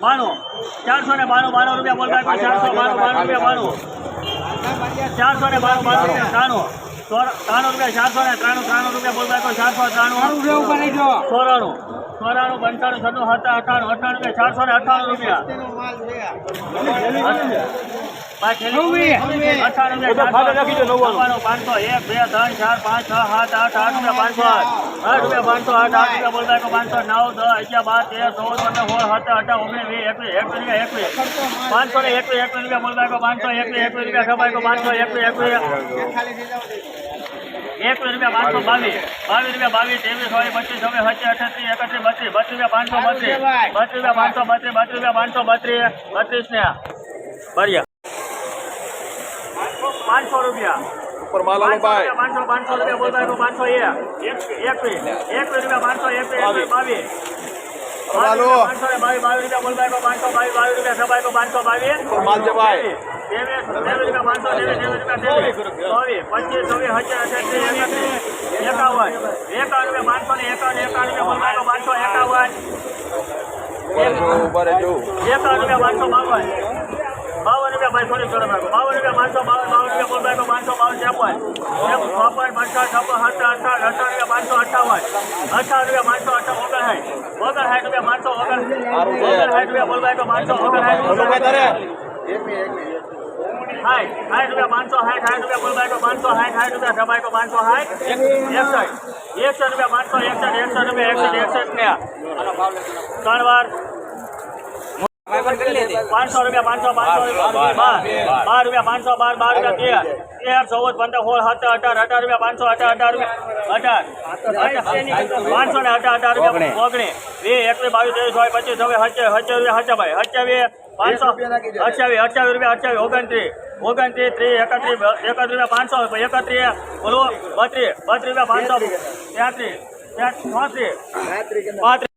બાણું. ચારસો ને બાણું બાણું રૂપિયા બોલતા ચારસો બાણું બાણું રૂપિયા બાણું. ચારસો ને બાણું બાણું રૂપિયા ત્રાણું. ત્રાણું રૂપિયા ચારસો ને ત્રાણું ત્રાણું રૂપિયા બોલતા ચારસો ત્રાણું ચોરાણું ચોરાણું પંચાણું છન્નું હતા અઠાણું અઠાણું રૂપિયા ચારસો ને અઠાણું રૂપિયા. પાંચસો એક બે ત્રણ ચાર પાંચ છ સાત આઠ આઠ રૂપિયા પાંચસો આઠ આઠ રૂપિયા પાંચસો આઠ આઠ રૂપિયા બોલતા પાંચસો નવ દસ અગિયાર બાર તેર ચૌદ પંદર સોળ સત્તર અઢાર ઓગણીસ વીસ એકવીસ એકવીસ રૂપિયા એકવીસ. પાંચસો ને એકવીસ એકવીસ રૂપિયા બોલતા પાંચસો એકવીસ એકવીસ રૂપિયા ખબર કોઈ પાંચસો એકવીસ એકવીસ. એકવીસ રૂપિયા પાંચસો બાવીસ. બાવીસ રૂપિયા બાવીસ ત્રેવીસ હોય પચીસ છવ્વીસ પચીસ અઠત્રીસ એકત્રીસ બત્રીસ બત્રીસ રૂપિયા પાંચસો બત્રીસ. બત્રીસ રૂપિયા પાંચસો બત્રીસ બત્રીસ રૂપિયા પાંચસો બત્રીસ બત્રીસ ને ભર્યા. પાંચસો રૂપિયા. પાંચસો પાંચસો રૂપિયા બોલતા પાંચસો એક. એકવીસ. એકવીસ રૂપિયા પાંચસો એકવીસ બાવીસ. એકાવન એકાવન પાંચસો ને એકાવન એકાવન પાંચસો એકાવન. એકાવન પાંચસો બાવન ભાઈ સોરી કરો બાવન રૂપિયા પાંચસો બાવન બાવન રૂપિયા પાંચસો બાવન ત્રેપન ત્રેપન છપ્પન સત્તર અઠાવન અઠાવન રૂપિયા પાંચસો અઠાવન અઠાવન રૂપિયા પાંચસો અઠાવન ઓગણસાઠ ઓગણસાઠ રૂપિયા પાંચસો ઓગણ. ઓગણસાઠ રૂપિયા બોલતા તો પાંચસો ઓગણસાઠ બોલો સાઠ સાઠ રૂપિયા પાંચસો સાઠ સાઠ રૂપિયા તો પાંચસો સાઠ સાઠ રૂપિયા તો પાંચસો સાઠ એકસઠ એકસઠ રૂપિયા પાંચસો એકસઠ એકસઠ રૂપિયા એકસઠ એકસઠ ને ત્રણ વાર પાંચસો રૂપિયા પાંચસો પાંચસો બાર રૂપિયા. પાંચસો બાર બાર રૂપિયા તેર. તેર ચૌદ પંદર સોળ સત્તર અઢાર અઢાર રૂપિયા પાંચસો અઢાર અઢાર રૂપિયા અઢાર. પાંચસો ને અઢાર અઢાર રૂપિયા ઓગણીસ. વીસ એકવીસ બાવીસ ત્રેવીસ ચોવીસ પચીસ રૂપિયા સત્યાવીસ સત્યાવીસ પાંચસો અઠ્યાવીસ અઠ્યાવીસ રૂપિયા અઠ્યાવીસ ઓગણત્રીસ. ઓગણત્રીસ ત્રીસ એકત્રીસ એકત્રીસ રૂપિયા પાંચસો એકત્રીસ. બોલો બત્રીસ. બત્રીસ રૂપિયા પાંચસો તેત્રીસ ચોત્રીસ પાંત્રીસ.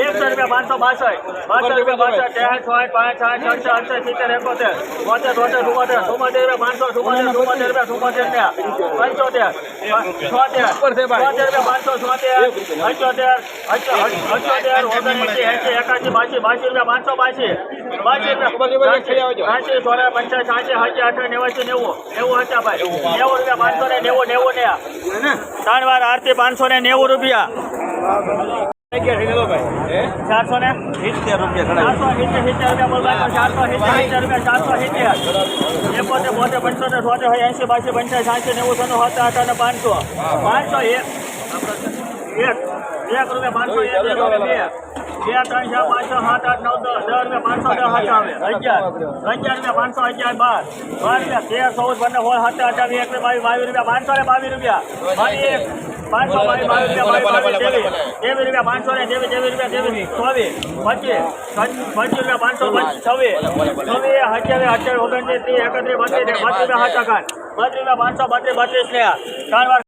એકસો રૂપિયા પાંચસો બાસઠ. બાસઠ રૂપિયા બાસઠ. ત્રેસઠ પાંચ સાત છ અડસઠ સિત્તેર એકોતેર. બોતેર બોતેર ચુમ્મોતેર ચુમ્મોતેર રૂપિયા પાંચસો ચુમ્મોતેર ચુમ્મોતેર રૂપિયા ચુમ્મોતેર પંચોતેર. છોતેર. છોતેર રૂપિયા પાંચસો છોતેર. અઠ્યોતેર અઠ્યોતેર ઓગણએસી એસી એકાસી બાસી બાસી રૂપિયા પાંચસો બાસી. બાસી રૂપિયા સોળા પંચાસ સાંસી સાંસી આઠ નેવાસી નેવું. નેવું હતા ભાઈ. નેવું રૂપિયા પાંચસો ને નેવું નેવું ને ત્રણ વાર આરતી પાંચસો ને નેવું રૂપિયા. ચારસો ને? સિત્તેર રૂપિયા ચારસો સિત્તેર સિત્તેર રૂપિયા ચારસો સિત્તેર સિત્તર રૂપિયા ચારસો સિત્તેર એકોતેર બોતેર પંચોતેર છોતેર હોય એંસી બાસી પંચાસ સાતસો નેવું સત્તર અઠાર ને પાંચસો. પાંચસો એક એક એક રૂપિયા પાંચસો એક એક રૂપિયા બે. બે ત્રણ ચાર પાંચ સાત આઠ નવ દસ દસ રૂપિયા પાંચસો દસ હાથ આવે. અગિયાર. અગિયાર રૂપિયા પાંચસો અગિયાર બાર. બાર રૂપિયા તેર ચૌદ પંદર સોળ સત્તર અઠાવીસ એકવીસ બાવીસ બાવીસ રૂપિયા પાંચસો ને બાવીસ રૂપિયા. એક પાંચસો બાવીસ બાવીસ રૂપિયા પાંચસો ને ત્રેવીસ ત્રેવીસ રૂપિયા ત્રેવીસ ચોવીસ પચીસ પચીસ રૂપિયા પાંચસો છવ્વીસ. છવ્વીસ અઠ્યાવીસ અઠ્યાવીસ ઓગણત્રીસ ત્રીસ એકત્રીસ બત્રીસ બત્રીસ રૂપિયા સાત ટકા. બત્રીસ રૂપિયા પાંચસો બત્રીસ બત્રીસ ને ચાર વાર